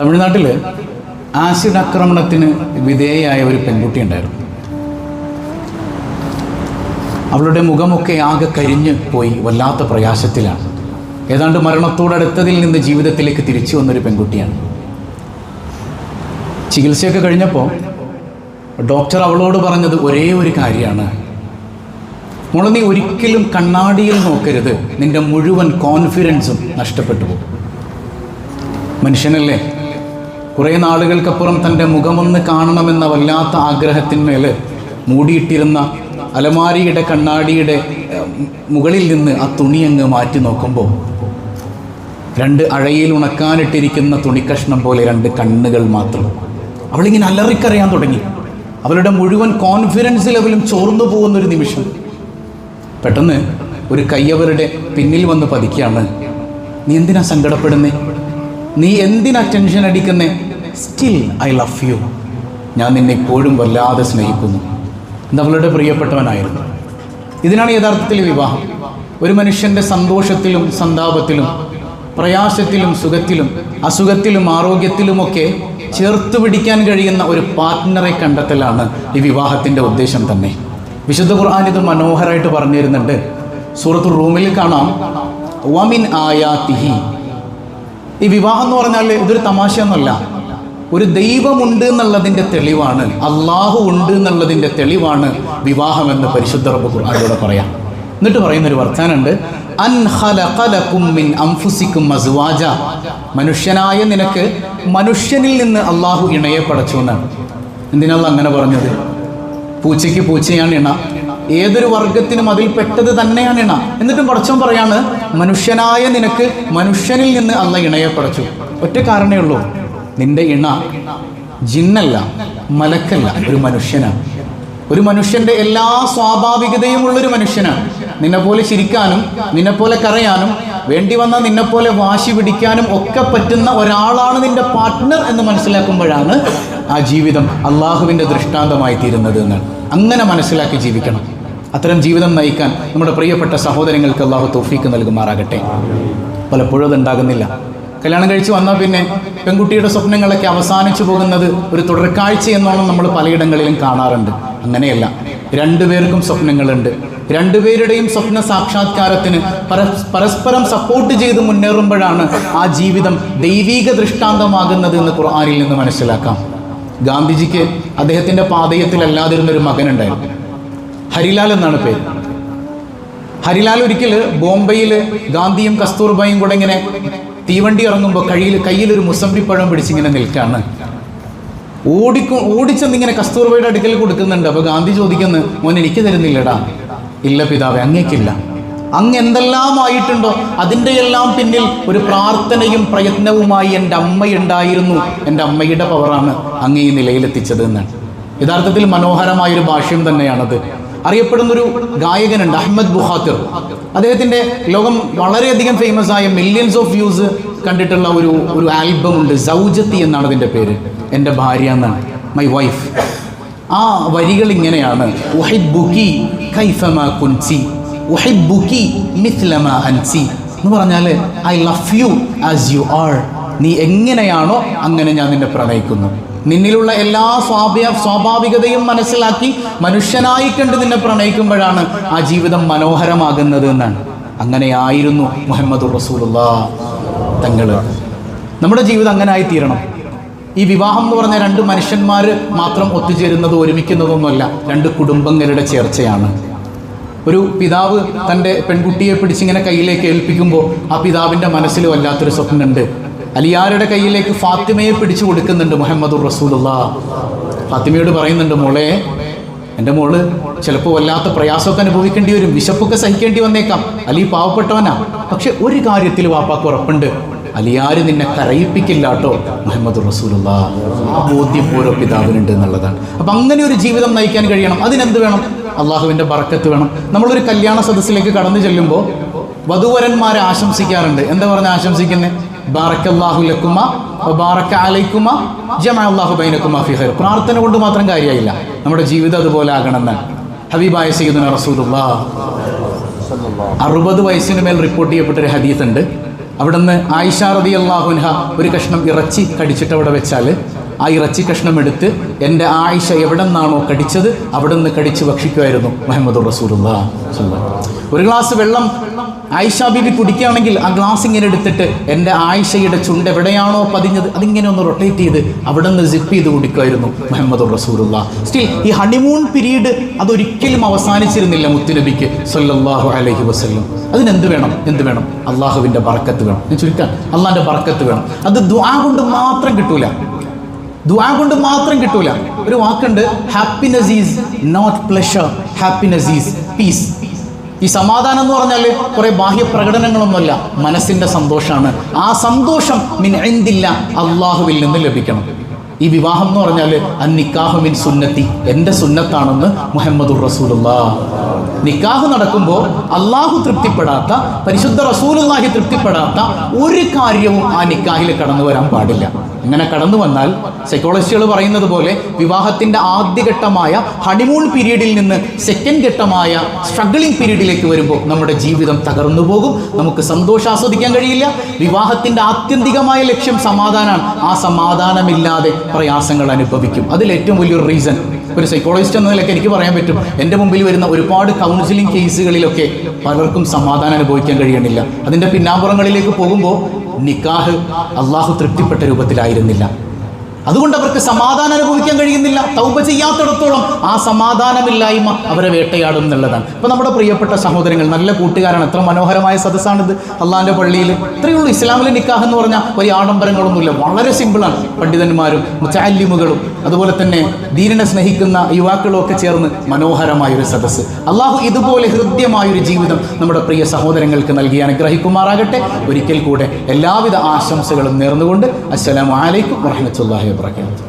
തമിഴ്നാട്ടിൽ ആസിഡ് ആക്രമണത്തിന് വിധേയയായ ഒരു പെൺകുട്ടി ഉണ്ടായിരുന്നു. അവളുടെ മുഖമൊക്കെ ആകെ കരിഞ്ഞ് പോയി വല്ലാത്ത പ്രയാസത്തിലാണ്. ഏതാണ്ട് മരണത്തോടടുത്തതിൽ നിന്ന് ജീവിതത്തിലേക്ക് തിരിച്ചു വന്നൊരു പെൺകുട്ടിയാണ്. ചികിത്സയൊക്കെ കഴിഞ്ഞപ്പോൾ ഡോക്ടർ അവളോട് പറഞ്ഞത് ഒരേ ഒരു കാര്യമാണ്. മോളെ നീ ഒരിക്കലും കണ്ണാടിയിൽ നോക്കരുത്. നിന്റെ മുഴുവൻ കോൺഫിഡൻസും നഷ്ടപ്പെട്ടു പോകും. മനുഷ്യനല്ലേ? കുറേ നാളുകൾക്കപ്പുറം തന്റെ മുഖമൊന്ന് കാണണമെന്ന വല്ലാത്ത ആഗ്രഹത്തിന്മേൽ മൂടിയിട്ടിരുന്ന അലമാരിയുടെ കണ്ണാടിയുടെ മുകളിൽ നിന്ന് ആ തുണി അങ്ങ് മാറ്റി നോക്കുമ്പോൾ രണ്ട് അഴയിൽ ഉണക്കാനിട്ടിരിക്കുന്ന തുണിക്കഷ്ണം പോലെ രണ്ട് കണ്ണുകൾ മാത്രം. അവളിങ്ങനെ അലറിക്കറിയാൻ തുടങ്ങി. അവളുടെ മുഴുവൻ കോൺഫിഡൻസ് ലെവലും ചോർന്നു പോകുന്നൊരു നിമിഷം. പെട്ടെന്ന് ഒരു കയ്യവരുടെ പിന്നിൽ വന്ന് പതിക്കുകയാണ്. നീ എന്തിനാ സങ്കടപ്പെടുന്നേ? നീ എന്തിനാ ടെൻഷൻ അടിക്കുന്നേ? സ്റ്റിൽ ഐ ലവ് യു ഞാൻ നിന്നെ ഇപ്പോഴും വല്ലാതെ സ്നേഹിക്കുന്നു. നമ്മളുടെ പ്രിയപ്പെട്ടവനായിരുന്നു. ഇതിനാണ് യഥാർത്ഥത്തിൽ വിവാഹം. ഒരു മനുഷ്യന്റെ സന്തോഷത്തിലും സന്താപത്തിലും പ്രയാസത്തിലും സുഖത്തിലും അസുഖത്തിലും ആരോഗ്യത്തിലുമൊക്കെ ചേർത്ത് പിടിക്കാൻ കഴിയുന്ന ഒരു പാർട്ട്ണറെ കണ്ടെത്തലാണ് ഈ വിവാഹത്തിന്റെ ഉദ്ദേശം തന്നെ. വിശുദ്ധ ഖുർആൻ ഇത് മനോഹരമായിട്ട് പറഞ്ഞു തരുന്നുണ്ട് സൂറത്ത് റൂമിൽ കാണാം. വമിൻ ആയാ തിഹി ഈ വിവാഹം എന്ന് പറഞ്ഞാൽ ഇതൊരു തമാശയൊന്നുമല്ല. ഒരു ദൈവമുണ്ട് എന്നുള്ളതിന്റെ തെളിവാണ്. അള്ളാഹു ഉണ്ട് എന്നുള്ളതിന്റെ തെളിവാണ് വിവാഹം എന്ന് പരിശുദ്ധ റബ്ബ് പറയാം. എന്നിട്ട് പറയുന്നൊരു വർത്താനുണ്ട് മനുഷ്യനായ നിനക്ക് മനുഷ്യനിൽ നിന്ന് അള്ളാഹു ഇണയെ പടച്ചു എന്നാണ്. എന്തിനാണ് അങ്ങനെ പറഞ്ഞത്? പൂച്ചയ്ക്ക് പൂച്ചയാണ് ഇണ. ഏതൊരു വർഗത്തിനും അതിൽ പെട്ടത് തന്നെയാണ് ഇണ. എന്നിട്ടും പടച്ചോൻ പറയാണ് മനുഷ്യനായ നിനക്ക് മനുഷ്യനിൽ നിന്ന് അള്ള ഇണയെ പടച്ചു ഒറ്റ കാരണമേ ഉള്ളൂ. നിന്റെ ഇണ ജിന്നല്ല മലക്കല്ല ഒരു മനുഷ്യനാണ് ഒരു മനുഷ്യന്റെ എല്ലാ സ്വാഭാവികതയും ഉള്ളൊരു മനുഷ്യനാണ് നിന്നെപ്പോലെ ചിരിക്കാനും നിന്നെപ്പോലെ കരയാനും വേണ്ടി വന്ന നിന്നെപ്പോലെ വാശി പിടിക്കാനും ഒക്കെ പറ്റുന്ന ഒരാളാണ് നിന്റെ പാർട്ട്ണർ എന്ന് മനസ്സിലാക്കുമ്പോഴാണ് ആ ജീവിതം അള്ളാഹുവിന്റെ ദൃഷ്ടാന്തമായി തീരുന്നത് എന്നാണ് അങ്ങനെ മനസ്സിലാക്കി ജീവിക്കണം. അത്തരം ജീവിതം നയിക്കാൻ നമ്മുടെ പ്രിയപ്പെട്ട സഹോദരങ്ങൾക്ക് അള്ളാഹു തോഫീക്ക് നൽകുമാറാകട്ടെ. പലപ്പോഴും അതുണ്ടാകുന്നില്ല. കല്യാണം കഴിച്ച് വന്നാൽ പിന്നെ പെൺകുട്ടിയുടെ സ്വപ്നങ്ങളൊക്കെ അവസാനിച്ചു പോകുന്നത് ഒരു തുടർക്കാഴ്ച എന്നോണം നമ്മൾ പലയിടങ്ങളിലും കാണാറുണ്ട്. അങ്ങനെയല്ല. രണ്ടുപേർക്കും സ്വപ്നങ്ങളുണ്ട്. രണ്ടുപേരുടെയും സ്വപ്ന സാക്ഷാത്കാരത്തിന് പരസ്പരം സപ്പോർട്ട് ചെയ്ത് മുന്നേറുമ്പോഴാണ് ആ ജീവിതം ദൈവീക ദൃഷ്ടാന്തമാകുന്നത് എന്ന് ഖുർആനിൽ നിന്ന് മനസ്സിലാക്കാം. ഗാന്ധിജിക്ക് അദ്ദേഹത്തിന്റെ പാതയത്തിലല്ലാതിരുന്നൊരു മകനുണ്ടായിരുന്നു. ഹരിലാൽ എന്നാണ് പേര്. ഹരിലാൽ ഒരിക്കൽ ബോംബെയിൽ ഗാന്ധിയും കസ്തൂർബായും കൂടെ ഇങ്ങനെ തീവണ്ടി ഇറങ്ങുമ്പോൾ കയ്യിൽ കയ്യിലൊരു മുസമ്പിപ്പഴം പിടിച്ചിങ്ങനെ നിൽക്കുകയാണ് ഓടിക്കും ഓടിച്ചെന്നിങ്ങനെ കസ്തൂർബയുടെ അടുക്കൽ കൊടുക്കുന്നുണ്ട്. അപ്പോൾ ഗാന്ധി ചോദിക്കുന്നു മോൻ എനിക്ക് തരുന്നില്ലടാ. ഇല്ല പിതാവേ അങ്ങേക്കില്ല. അങ്ങ് എന്തെല്ലാം ആയിട്ടുണ്ടോ അതിന്റെ എല്ലാം പിന്നിൽ ഒരു പ്രാർത്ഥനയും പ്രയത്നവുമായി എന്റെ അമ്മയുണ്ടായിരുന്നു എന്റെ അമ്മയുടെ പവറാണ് അങ്ങ് ഈ നിലയിലെത്തിച്ചത് എന്നാണ് യഥാർത്ഥത്തിൽ മനോഹരമായൊരു ഭാഷ്യം തന്നെയാണത്. അറിയപ്പെടുന്നൊരു ഗായകനുണ്ട് അഹമ്മദ് ബുഹാത്തിർ അദ്ദേഹത്തിന്റെ ലോകം വളരെയധികം ഫേമസ് ആയ മില്യൺസ് ഓഫ് വ്യൂസ് കണ്ടിട്ടുള്ള ഒരു ഒരു ആൽബം ഉണ്ട് സൗജത്തി എന്നാണ് അതിന്റെ പേര്. എന്റെ ഭാര്യ എന്നാണ് മൈ വൈഫ് ആ വരികൾ ഇങ്ങനെയാണ്. അൻസി എന്ന് പറഞ്ഞാൽ I love you as you are നീ എങ്ങനെയാണോ അങ്ങനെ ഞാൻ നിന്നെ പ്രണയിക്കുന്നു. നിന്നിലുള്ള എല്ലാ സ്വാഭ്യ സ്വാഭാവികതയും മനസ്സിലാക്കി മനുഷ്യനായി കണ്ട് നിന്നെ പ്രണയിക്കുമ്പോഴാണ് ആ ജീവിതം മനോഹരമാകുന്നത് എന്നാണ്. അങ്ങനെയായിരുന്നു മുഹമ്മദ് റസൂലുള്ള. തങ്ങൾ നമ്മുടെ ജീവിതം അങ്ങനെ ആയിത്തീരണം ഈ വിവാഹം എന്ന് പറഞ്ഞ രണ്ട് മനുഷ്യന്മാർ മാത്രം ഒത്തുചേരുന്നത് ഒരുമിക്കുന്നതൊന്നുമല്ല. രണ്ട് കുടുംബങ്ങളുടെ ചേർച്ചയാണ്. ഒരു പിതാവ് തന്റെ പെൺകുട്ടിയെ പിടിച്ചിങ്ങനെ കയ്യിലേക്ക് ഏൽപ്പിക്കുമ്പോൾ ആ പിതാവിന്റെ മനസ്സിൽ വല്ലാത്തൊരു സ്വപ്നമുണ്ട്. അലിയാരുടെ കയ്യിലേക്ക് ഫാത്തിമയെ പിടിച്ചു കൊടുക്കുന്നുണ്ട് മുഹമ്മദ് റസൂലുള്ള. ഫാത്തിമയോട് പറയുന്നുണ്ട് മോളെ എന്റെ മോൾ ചിലപ്പോൾ വല്ലാത്ത പ്രയാസമൊക്കെ അനുഭവിക്കേണ്ടി വരും. വിശപ്പൊക്കെ സഹിക്കേണ്ടി വന്നേക്കാം. അലി പാവപ്പെട്ടവനാ. പക്ഷെ ഒരു കാര്യത്തിൽ വാപ്പാക്ക് ഉറപ്പുണ്ട്. അലിയാര് നിന്നെ കരയിപ്പിക്കില്ല കേട്ടോ മുഹമ്മദ് റസൂലുള്ള. ആ ബോധ്യം ഓരോ പിതാവിനുണ്ട് എന്നുള്ളതാണ്. അപ്പം അങ്ങനെ ഒരു ജീവിതം നയിക്കാൻ കഴിയണം. അതിനെന്ത് വേണം? അള്ളാഹുവിന്റെ ബറക്കത്ത് വേണം. നമ്മളൊരു കല്യാണ സദസ്സിലേക്ക് കടന്നു ചെല്ലുമ്പോൾ വധുവരന്മാരെ ആശംസിക്കാറുണ്ട്. എന്താ പറഞ്ഞാൽ ആശംസിക്കുന്നത് ബാറക്കല്ലാഹു ലക്കുമ ബാറക്ക അലൈക്കുമ ജമ അള്ളാഹു ബൈനക്കുമ പ്രാർത്ഥന കൊണ്ട് മാത്രം കാര്യമായില്ല നമ്മുടെ ജീവിതം അതുപോലെ ആകണമെന്ന്. ഹബീബായ സയ്യിദുന റസൂലുള്ള അറുപത് വയസ്സിന് മേൽ റിപ്പോർട്ട് ചെയ്യപ്പെട്ടൊരു ഹദീസ് ഉണ്ട് അവിടുന്ന് ആയിഷ റതി അള്ളാഹുൻഹ ഒരു കഷ്ണം ഇറച്ചി കടിച്ചിട്ട് അവിടെ വെച്ചാൽ ആ ഇറച്ചി കഷ്ണം എടുത്ത് എന്റെ ആയിഷ എവിടെ നിന്നാണോ കടിച്ചത് അവിടെ നിന്ന് കടിച്ച് ഭക്ഷിക്കുമായിരുന്നു മുഹമ്മദ് റസൂലുള്ള ഒരു ഗ്ലാസ് വെള്ളം ആയിഷ ബീബി കുടിക്കുകയാണെങ്കിൽ ആ ഗ്ലാസ് ഇങ്ങനെ എടുത്തിട്ട് എന്റെ ആയിഷയുടെ ചുണ്ട് എവിടെയാണോ പതിഞ്ഞത് അതിങ്ങനെ ഒന്ന് റൊട്ടേറ്റ് ചെയ്ത് അവിടെ നിന്ന് സിപ്പ് ചെയ്ത് കുടിക്കുമായിരുന്നു മുഹമ്മദ് റസൂലുള്ള. സ്റ്റിൽ ഈ ഹണിമൂൺ പീരീഡ് അതൊരിക്കലും അവസാനിച്ചിരുന്നില്ല മുത്തുനബിക്ക് സല്ലല്ലാഹു അലൈഹി വസല്ലം. അതിനെന്ത് വേണം? എന്ത് വേണം? അള്ളാഹുവിന്റെ ബറക്കത്ത് വേണം. ഞാൻ ചുരുക്കാൻ അള്ളാഹിന്റെ ബറക്കത്ത് വേണം. അത് ദുആ കൊണ്ട് മാത്രം കിട്ടൂല. ദുആ കൊണ്ട് മാത്രം കിട്ടൂല. ഒരു വാക്കുണ്ട് happiness is not pleasure happiness is peace ഈ സമാധാനം എന്ന് പറഞ്ഞാൽ കുറെ ബാഹ്യ പ്രകടനങ്ങളൊന്നുമല്ല മനസ്സിന്റെ സന്തോഷമാണ്. ആ സന്തോഷം മിൻ എന്തില്ല അള്ളാഹുവിൽ നിന്ന് ലഭിക്കണം. ഈ വിവാഹം എന്ന് പറഞ്ഞാൽ അൻ മിൻ സുന്നത്തി. എന്റെ സുന്നത്താണെന്ന് മുഹമ്മദുർ റസൂലുള്ള. നിക്കാഹ് നടക്കുമ്പോൾ അള്ളാഹു തൃപ്തിപ്പെടാത്ത പരിശുദ്ധ റസൂലുള്ളാഹി തൃപ്തിപ്പെടാത്ത ഒരു കാര്യവും ആ നിക്കാഹിൽ കടന്നു വരാൻ പാടില്ല. അങ്ങനെ കടന്നു വന്നാൽ സൈക്കോളജിസ്റ്റുകൾ പറയുന്നത് പോലെ വിവാഹത്തിന്റെ ആദ്യഘട്ടമായ ഹണിമൂൺ പീരീഡിൽ നിന്ന് സെക്കൻഡ് ഘട്ടമായ സ്ട്രഗിളിംഗ് പീരീഡിലേക്ക് വരുമ്പോൾ നമ്മുടെ ജീവിതം തകർന്നു പോകും. നമുക്ക് സന്തോഷം ആസ്വദിക്കാൻ കഴിയില്ല. വിവാഹത്തിന്റെ ആത്യന്തികമായ ലക്ഷ്യം സമാധാനമാണ് ആ സമാധാനമില്ലാതെ പ്രയാസങ്ങൾ അനുഭവിക്കും. അതിലേറ്റവും വലിയൊരു റീസൺ ഒരു സൈക്കോളജിസ്റ്റ് എന്ന നിലയ്ക്ക് എനിക്ക് പറയാൻ പറ്റും എന്റെ മുമ്പിൽ വരുന്ന ഒരുപാട് കൗൺസിലിംഗ് കേസുകളിലൊക്കെ പലർക്കും സമാധാനം അനുഭവിക്കാൻ കഴിയണില്ല. അതിന്റെ പിന്നാമ്പുറങ്ങളിലേക്ക് പോകുമ്പോൾ നിക്കാഹ് അള്ളാഹു തൃപ്തിപ്പെട്ട രൂപത്തിലായിരുന്നില്ല. അതുകൊണ്ട് അവർക്ക് സമാധാനം അനുഭവിക്കാൻ കഴിയുന്നില്ല. തൗപ ചെയ്യാത്തിടത്തോളം ആ സമാധാനമില്ലായ്മ അവരെ വേട്ടയാടും എന്നുള്ളതാണ്. അപ്പോൾ നമ്മുടെ പ്രിയപ്പെട്ട സഹോദരങ്ങൾ നല്ല കൂട്ടുകാരാണ്. എത്ര മനോഹരമായ സദസ്സാണിത്. അള്ളാന്റെ പള്ളിയിൽ ഇത്രയേ ഉള്ളൂ ഇസ്ലാമിലെ നിക്കാഹ് എന്ന് പറഞ്ഞാൽ ഒരു ആഡംബരങ്ങളൊന്നുമില്ല. വളരെ സിമ്പിളാണ്. പണ്ഡിതന്മാരും മുച്ചാലിമുകളും അതുപോലെ തന്നെ ദീനിനെ സ്നേഹിക്കുന്ന യുവാക്കളും ഒക്കെ ചേർന്ന് മനോഹരമായൊരു സദസ്സ്. അള്ളാഹു ഇതുപോലെ ഹൃദ്യമായൊരു ജീവിതം നമ്മുടെ പ്രിയ സഹോദരങ്ങൾക്ക് നൽകി അനുഗ്രഹിക്കുമാറാകട്ടെ. ഒരിക്കൽ കൂടെ എല്ലാവിധ ആശംസകളും നേർന്നുകൊണ്ട് അസ്സലാമു അലൈക്കും വബറകാതുഹു